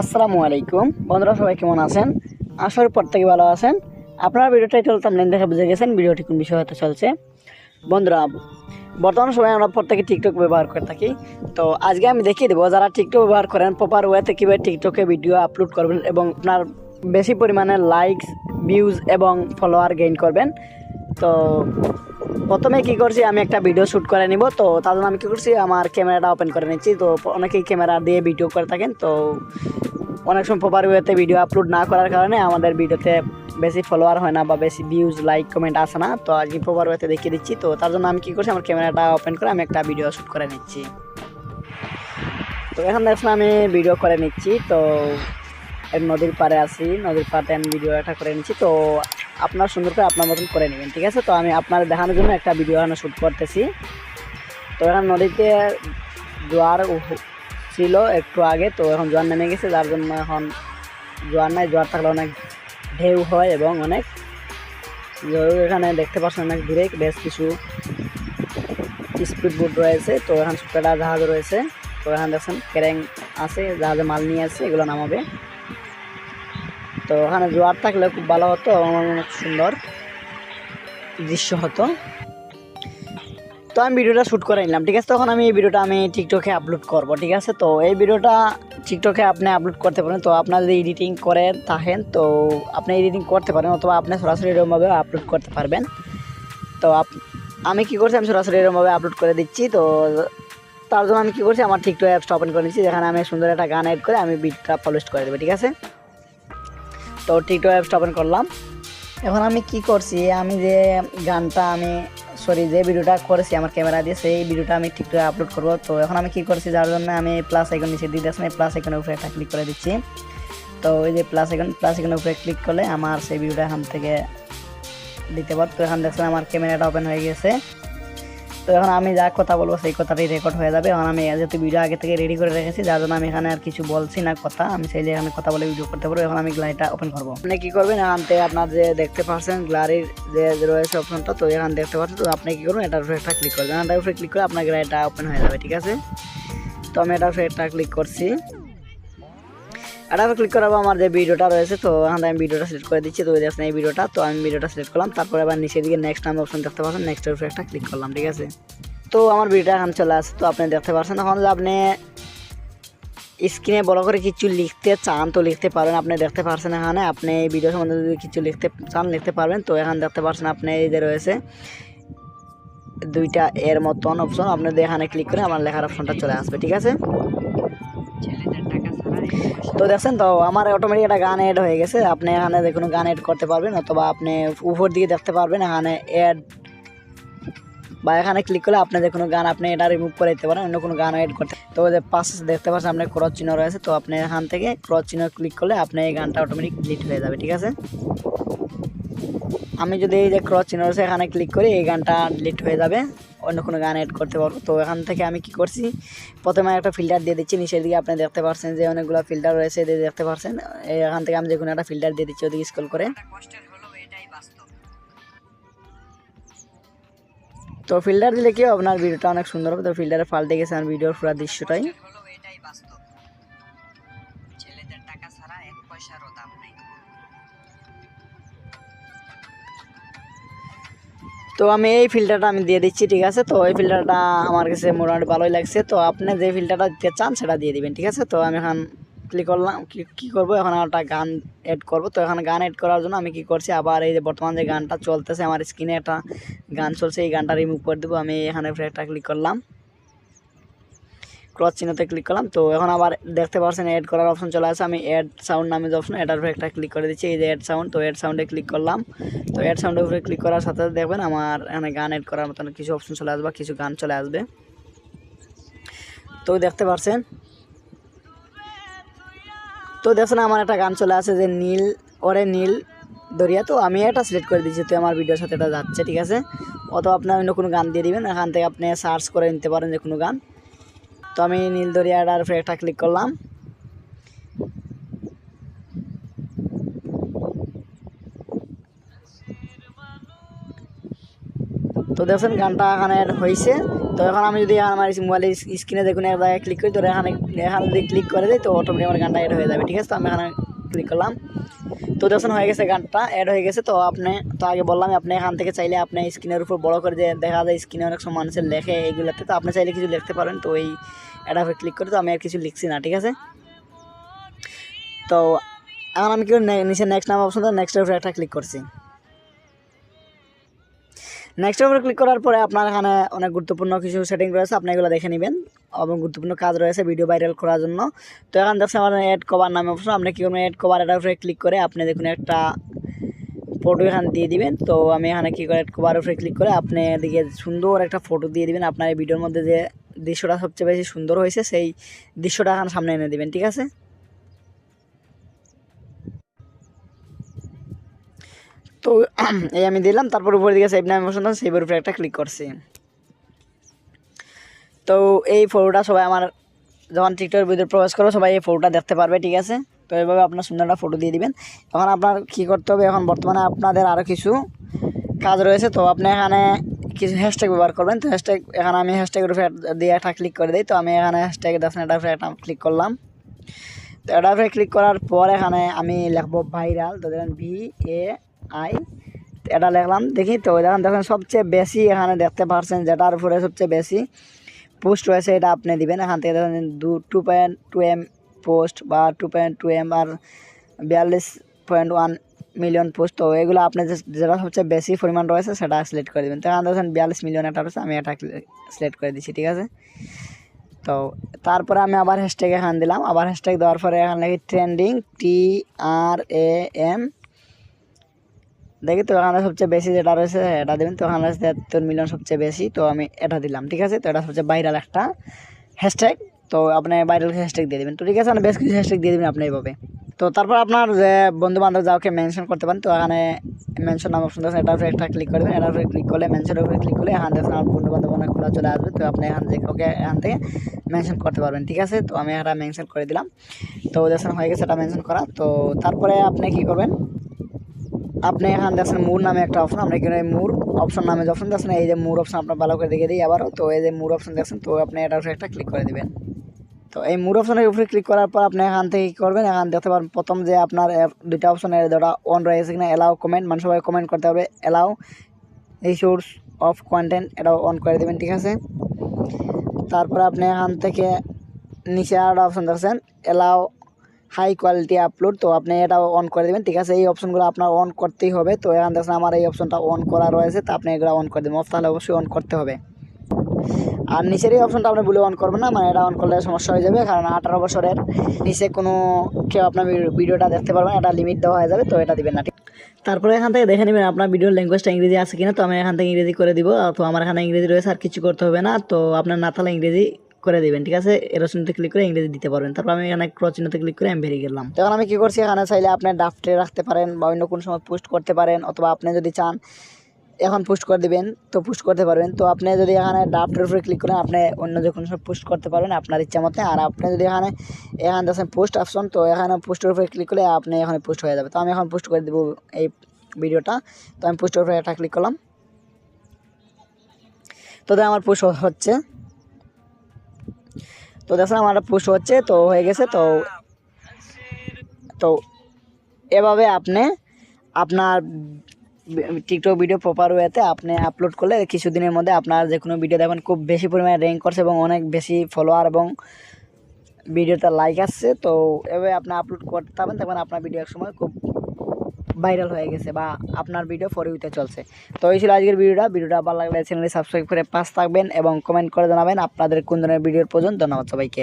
আসসালামু আলাইকুম। বন্ধুরা, সবাই কেমন আছেন? আশা পর থেকে ভালো আছেন। আপনারা ভিডিও টাইটেল তামলেন দেখে বুঝে গেছেন ভিডিওটি কোন বিষয় হতে চলছে। বন্ধুরা, বর্তমান সময়ে আমরা প্রত্যেকে টিকটক ব্যবহার করে থাকি। তো আজকে আমি দেখিয়ে দেবো, যারা টিকটক ব্যবহার করেন প্রপার ওয়েতে কীভাবে টিকটকে ভিডিও আপলোড করবেন এবং আপনার বেশি পরিমাণে লাইকস ভিউজ এবং ফলোয়ার গেইন করবেন। তো প্রথমে কি করছি, আমি একটা ভিডিও শ্যুট করে নিব। তো তার জন্য আমি কী করছি, আমার ক্যামেরাটা ওপেন করে নিচ্ছি। তো অনেকেই ক্যামেরা দিয়ে ভিডিও করে থাকেন। তো অনেক সময় প্রপার ওয়েতে ভিডিও আপলোড না করার কারণে আমাদের ভিডিওতে বেশি ফলোয়ার হয় না বা বেশি ভিউজ লাইক কমেন্ট আসে না। তো আজকে প্রপার ওয়েতে দেখিয়ে দিচ্ছি। তো তার জন্য আমি কী করছি, আমার ক্যামেরাটা ওপেন করে আমি একটা ভিডিও শ্যুট করে নিচ্ছি। তো এখন দেখছেন আমি ভিডিও করে নিচ্ছি। তো নদীর পাড়ে আছি। নদীর পাড়ে আমি ভিডিও একটা করে নিচ্ছি। তো আপনার সুন্দর করে আপনার মতন করে নেবেন, ঠিক আছে? তো আমি আপনার দেখানোর জন্য একটা ভিডিও এখানে শ্যুট করতেছি। তো এখন নদীতে জোয়ার ছিল একটু আগে, তো এখন জোয়ার নেমে গেছে, যার জন্য এখন জোয়ার নাই। জোয়ার থাকলে অনেক ঢেউ হয় এবং অনেক এখানে দেখতে পাচ্ছেন অনেক দূরে, বেশ কিছু স্পিড বোট রয়েছে। তো এখানে সুপেটা জাহাজ রয়েছে। তো এখানে দেখছেন, ক্যারেং আছে, জাহাজে মাল নিয়ে আসছে, এগুলো নামাবে। তো ওখানে জোয়ার থাকলে খুব ভালো হতো এবং অনেক সুন্দর দৃশ্য হতো। তো আমি ভিডিওটা শ্যুট করে নিলাম, ঠিক আছে? তখন আমি এই ভিডিওটা আমি টিকটকে আপলোড করব, ঠিক আছে? তো এই ভিডিওটা টিকটকে আপনি আপলোড করতে পারেন, তো আপনার যদি এডিটিং করে থাকেন, তো আপনি এডিটিং করতে পারেন, অথবা আপনি সরাসরি এরকমভাবে আপলোড করতে পারবেন। তো আমি কী করছি? আমি সরাসরি এরকমভাবে আপলোড করে দিচ্ছি, তো তার জন্য আমি কী করছি? আমার টিকটক অ্যাপসটা ওপেন করে নিচ্ছি, যেখানে আমি সুন্দর একটা গান এড করে আমি বিটটা পাবলিশ করে দেবো, ঠিক আছে? তো টিকটক অ্যাপসটা ওপেন করলাম। এখন আমি কি করছি, আমি যে গানটা আমি সরি যে ভিডিওটা করেছি আমার ক্যামেরা দিয়ে, সেই ভিডিওটা আমি টিকটকে আপলোড করব। তো এখন আমি কি করছি, যার জন্য আমি প্লাস আইকন নিচে দিয়ে দিচ্ছি প্লাস আইকনের উপরে একটা ক্লিক করে দিচ্ছি। তো ওই যে প্লাস আইকন প্লাস আইকনের উপরে ক্লিক করলে আমার সেই ভিডিওটা এখান থেকে দিতে পার তো এখন দেখছেন আমার ক্যামেরাটা ওপেন হয়ে গেছে। তো এখন আমি যা কথা বলব সেই কথাটাই রেকর্ড হয়ে যাবে। এখন আমি যেহেতু ভিডিও আগে থেকে রেডি করে রেখেছি, যার জন্য আমি এখানে আর কিছু বলছি না কথা। আমি সেই এখানে কথা বলে ভিডিও করতে পারব। এখন আমি গ্লারিটা ওপেন করব। আপনি কি করবেন? এখান থেকে আপনার যে দেখতে পাচ্ছেন গ্লারির যে রয়েছে অপশনটা তো এখানে দেখতে পাচ্ছেন। তো আপনি কি করবেন? এটার উপরে একটা ক্লিক করবেন। এটার উপরে ক্লিক করে আপনার গ্লারিটা ওপেন হয়ে যাবে, ঠিক আছে? তো আমি এটার উপরে একটা ক্লিক করছি। এটার ক্লিক করাবো, আমার যে ভিডিওটা রয়েছে, তো এখানে আমি ভিডিওটা সিলেক্ট করে দিচ্ছি, তো দেখছেন এই ভিডিওটা তো আমি ভিডিওটা সিলেক্ট করলাম, তারপরে আবার নিচের দিকে নেক্সট নামে অপশন দেখতে পাচ্ছেন নেক্সটের উপরে একটা ক্লিক করলাম, ঠিক আছে? তো আমার ভিডিওটা এখন চলে আসছে, তো আপনি দেখতে পাচ্ছেন, এখন আপনি স্ক্রিনে বড় করে কিছু লিখতে চান, তো লিখতে পারবেন আপনি দেখতে পারছেন এখানে, আপনি এই ভিডিও সম্বন্ধে যদি কিছু লিখতে চান, লিখতে পারবেন, তো এখানে দেখতে পাচ্ছেন আপনি এই যে রয়েছে, দুইটা এর মতন অপশন আপনি এখানে ক্লিক করে আমার লেখার অপশনটা চলে আসবে, ঠিক আছে? তো দেখছেন তো, আমার অটোমেটিক একটা গান এড হয়ে গেছে। আপনি এখানে কোনো গান এড করতে পারবেন, অথবা আপনি উপর দিকে দেখতে পারবেন, এখানে এড বা এখানে ক্লিক করলে আপনি কোনো গান আপনি এটা রিমুভ করে দিতে পারেন, অন্য কোনো গান এড করতে। তো যে পাশে দেখতে পাচ্ছেন আপনার ক্রস চিহ্ন রয়েছে, তো আপনি এখান থেকে ক্রস চিহ্ন ক্লিক করলে আপনি এই গানটা অটোমেটিক ডিলিট হয়ে যাবে, ঠিক আছে? আমি যদি এই যে ক্রস চিহ্ন রয়েছে, এখানে ক্লিক করি, এই গানটা ডিলিট হয়ে যাবে। অন্য কোনো গান এড করতে পারব। তো এখান থেকে আমি কি করছি, প্রথমে একটা ফিল্টার দিয়ে দিচ্ছি, নিচের দিকে আপনি দেখতে পাচ্ছেন যে অনেকগুলো ফিল্টার রয়েছে দেখতে পাচ্ছেন এই এখান থেকে আমি যে কোনো একটা ফিল্টার দিয়ে দিচ্ছি ওদিকে স্ক্রল করে। তো ফিল্টার দিলে কি? আপনার ভিডিওটা অনেক সুন্দর হবে। তো ফিল্টারে পাল্টে গেছে আমার ভিডিওর পুরো দৃশ্যটাই। ছেলেদের টাকা ছাড়া এক পয়সারও দাম তো আমি এই ফিল্টারটা আমি দিয়ে দিচ্ছি, ঠিক আছে? তো এই ফিল্টারটা আমার কাছে মোটামুটি ভালোই লাগছে। তো আপনি যে ফিল্টারটা দিতে চান, সেটা দিয়ে দিবেন, ঠিক আছে? তো আমি এখন ক্লিক করলাম, কি- করব? এখন একটা গান এড করব। তো এখন গান এড করার জন্য আমি কি করছি? আবার এই যে বর্তমান যে গানটা চলতেছে, আমার স্ক্রিনে একটা গান চলছে, এই গানটা রিমুভ করে দেবো। আমি এখানে একটা ক্লিক করলাম। ক্রস চিহ্নতে ক্লিক করলাম। তো এখন আবার দেখতে পাচ্ছেন এড করার অপশন চলে আসে। আমি এড সাউন্ড নামে যে অপশন এটার উপরে একটা ক্লিক করে দিচ্ছি। এই যে এড সাউন্ড তো এড সাউন্ডে ক্লিক করলাম। তো এড সাউন্ডের উপরে ক্লিক করার সাথে সাথে দেখবেন আমার এখানে গান এড করার মতন কিছু অপশন চলে আসবে কিছু গান চলে আসবে। তো দেখতে পাচ্ছেন তো দেখছেন আমার একটা গান চলে আসে যে নীল, ওরে নীল দরিয়া। তো আমি এটা সিলেক্ট করে দিচ্ছি তো আমার ভিডিওর সাথে এটা যাচ্ছে, ঠিক আছে? অথবা আপনি অন্য কোনো গান দিয়ে দিবেন। এখান থেকে আপনি সার্চ করে নিতে পারেন যে কোনো গান। তো আমি নীল দরিয়াটার উপরে একটা ক্লিক করলাম। তো দেখছেন গানটা এখানে হয়েছে তো এখন আমি যদি আমার মোবাইলের স্ক্রিনে দেখুন এক জায়গায় ক্লিক করি, তো এখানে এখানে যদি ক্লিক করে দিই, তো অটোমেটিক আমার গানটা অ্যাড হয়ে যাবে, ঠিক আছে? তো আমি এখানে ক্লিক করলাম। তো দেখুন হয়ে গেছে গানটা অ্যাড হয়ে গেছে, তো আপনি, তো আগে বললাম, আপনি এখান থেকে চাইলে আপনি স্ক্রিনের উপর বড় করে দেখা যায় স্ক্রিনে অনেক সময় মানুষের লেখে এইগুলোতে, তো আপনি চাইলে কিছু লিখতে পারেন, তো এই অ্যাডা ক্লিক করে তো আমি আর কিছু লিখছি না, ঠিক আছে? তো, এখন আমি কি নিচে নেক্সট নাম অপশন নেক্সটের উপরে একটা ক্লিক করছি। নেক্সটের উপরে ক্লিক করার পরে আপনার এখানে অনেক গুরুত্বপূর্ণ কিছু সেটিং রয়েছে, আপনি এগুলো দেখে নেবেন। এবং গুরুত্বপূর্ণ কাজ রয়েছে ভিডিও ভাইরাল করার জন্য। তো এখন দেখছেন আমার অ্যাড কভার নামে অপশন আপনি কী করবেন অ্যাড কভার এটার উপরে ক্লিক করে আপনি দেখুন একটা ফটো এখানে দিয়ে দিবেন। তো আমি এখানে কী করে অ্যাড কভার উপরে ক্লিক করে আপনি এদিকে সুন্দর একটা ফটো দিয়ে দিবেন। আপনার এই ভিডিওর মধ্যে যে দৃশ্যটা সবচেয়ে বেশি সুন্দর হয়েছে, সেই দৃশ্যটা এখানে সামনে এনে দিবেন, ঠিক আছে? তো এই আমি দিলাম, তারপর উপরে দিকে সেভ নামে অপশন সেভের উপরে একটা ক্লিক করছি। তো এই ফটোটা সবাই আমার, যখন টিকটকের ভিতরে প্রবেশ করো সবাই এই ফটোটা দেখতে পারবে, ঠিক আছে? তো এইভাবে আপনার সুন্দর একটা ফটো দিয়ে দিবেন। এখন আপনার কী করতে হবে? এখন বর্তমানে আপনাদের আরও কিছু কাজ রয়েছে, তো আপনি এখানে কিছু হ্যাশট্যাগ ব্যবহার করবেন। তো হ্যাশট্যাগ এখানে আমি হ্যাশট্যাগের উপরে দিয়ে একটা ক্লিক করে দিই। তো আমি এখানে হ্যাশট্যাগ দেখেন এটার উপরে একটা ক্লিক করলাম। তো এটার উপরে ক্লিক করার পর এখানে আমি লিখব ভাইরাল তো দেখেন ভি এ আই, এটা লিখলাম দেখি তো দেখেন দেখেন, সবচেয়ে বেশি এখানে দেখতে পাচ্ছেন যেটার উপরে সবচেয়ে বেশি পোস্ট রয়েছে, এটা আপনি দিবেন। এখান থেকে দেখেন, দু two point two M post বা টু পয়েন্ট টু এম আর বিয়াল্লিশ পয়েন্ট ওয়ান মিলিয়ন পোস্ট। তো এগুলো আপনি যেটা সবচেয়ে বেশি পরিমাণ রয়েছে, সেটা সিলেক্ট করে দেবেন। তো এখানে দেখেন, বিয়াল্লিশ মিলিয়ন একটা রয়েছে, আমি এটা সিলেক্ট করে দিচ্ছি ঠিক আছে? তো তারপরে আমি আবার হ্যাশট্যাগ এখানে দিলাম। আবার হ্যাশট্যাগ দেওয়ার পরে এখানে লিখি trending T R A N দেখি তো এখানে সবচেয়ে বেশি যেটা রয়েছে, এটা দেবেন তো এখানে তিয়াত্তর মিলিয়ন সবচেয়ে বেশি, তো আমি এটা দিলাম, ঠিক আছে? তো এটা সবচেয়ে ভাইরাল একটা হ্যাশট্যাগ তো আপনি ভাইরাল হ্যাশট্যাগ দিয়ে দেবেন। তো ঠিক আছে মানে বেশ কিছু হ্যাশট্যাগ দিয়ে দেবেন আপনি এইভাবে। তো তারপর আপনার যে বন্ধু বান্ধব যাওকে মেনশন করতে পারেন, তো এখানে মেনশন নাম অপশন আছে একটা ক্লিক করবেন। এটার উপরে ক্লিক করলে মেনশনের উপরে ক্লিক করলে এখান থেকে আমার বন্ধু বান্ধব অনেকগুলো চলে আসবে। তো আপনি এখান থেকে, ওকে এখান থেকে মেনশন করতে পারবেন, ঠিক আছে? তো আমি এটা মেনশন করে দিলাম। তো দেখছেন হয়ে গেছে, এটা মেনশন করা। তো তারপরে আপনি কি করবেন? আপনি এখানে দেখছেন মুর নামে একটা অপশন আপনি এখানে মুর অপশন নামে যে অপশন দেখছেন, এই যে মুর অপশন আপনার ভালো করে দেখে দিই আবারও। তো এই যে মুর অপশন দেখছেন, তো আপনি উপরে একটা ক্লিক করে দেবেন। তো এই মুর অপশনের উপরে ক্লিক করার পর আপনি এখান থেকে কী করবেন? এখান দেখতে পারেন, প্রথম যে আপনার দুইটা অপশনের যেটা অন রয়েছে কিনা এলাও কমেন্ট মানে সবাই কমেন্ট করতে হবে এলাও এই সোর্স অফ কন্টেন্ট এটা অন করে দেবেন, ঠিক আছে? তারপরে আপনি এখান থেকে নিচে আর অপশন দেখছেন এলাও হাই কোয়ালিটি আপলোড তো আপনি এটা অন করে দেবেন। ঠিক আছে, এই অপশনগুলো আপনার অন করতেই হবে। তো এখান দেখছেন আমার এই অপশনটা অন করা রয়েছে, তো আপনি এগুলো অন করে দেবেন। অফ তাহলে অবশ্যই অন করতে হবে। আর নিচের এই অপশনটা আপনি বলে অন করবেন না মানে এটা অন করলে সমস্যা হয়ে যাবে, কারণ আঠারো বছরের নিচে কোনো কেউ আপনার ভিডিওটা দেখতে পারবেন এটা লিমিট দেওয়া হয়ে যাবে, তো এটা দিবেন না, ঠিক। তারপরে এখান থেকে দেখে নেবেন আপনার ভিডিওর ল্যাঙ্গুয়েজটা ইংরেজি আছে কিনা, তো আমি এখান থেকে ইংরেজি করে দিব। তো আমার এখানে ইংরেজি রয়েছে, আর কিছু করতে হবে না, তো আপনার না তাহলে ইংরেজি করে দিবেন, ঠিক আছে? এরোশনতে ক্লিক করে ইংরেজি দিতে পারবেন। তারপর আমি এখানে ক্রস চিহ্নতে ক্লিক করে আমি বেরিয়ে গেলাম। তখন আমি কি করছি, এখানে চাইলে আপনি ডাফটে রাখতে পারেন বা অন্য কোনো সময় পোস্ট করতে পারেন, অথবা আপনি যদি চান, এখন পোস্ট করে দিবেন, তো পোস্ট করতে পারবেন। তো আপনি যদি এখানে ড্রাফটের উপরে ক্লিক করেন, আপনি অন্য যে কোনো সময় পোস্ট করতে পারবেন আপনার ইচ্ছা মতো। আর আপনি যদি এখানে এখানে দেখছেন পোস্ট অপশন তো এখানে পোস্টের উপরে ক্লিক করলে আপনি এখানে পোস্ট হয়ে যাবে। তো আমি এখন পোস্ট করে দেবো এই ভিডিওটা। তো আমি পোস্টের উপরে একটা ক্লিক করলাম। তো আমার পোস্ট হচ্ছে। তো দেখছেন আমার পোস্ট হচ্ছে, তো হয়ে গেছে, তো তো এভাবে আপনি আপনার টিকটক ভিডিও প্রপার ওয়েতে আপনি আপলোড করলে কিছুদিনের মধ্যে আপনার যে কোনো ভিডিও দেখবেন, খুব বেশি পরিমাণে র্যাঙ্ক করছে এবং অনেক বেশি ফলোয়ার এবং ভিডিওতে লাইক আসছে। তো এভাবে আপনি আপলোড করতে পারবেন তখন আপনার ভিডিও এক সময় খুব ভাইরাল হয়ে গেছে বা আপনার ভিডিও ফরে উঠে চলছে। তো এই ছিল আজকের ভিডিওটা ভিডিওটা ভালো লাগলে চ্যানেলে সাবস্ক্রাইব করে পাশ থাকবেন এবং কমেন্ট করে জানাবেন আপনাদের কোন ধরনের ভিডিওর প্রয়োজন। ধন্যবাদ সবাইকে।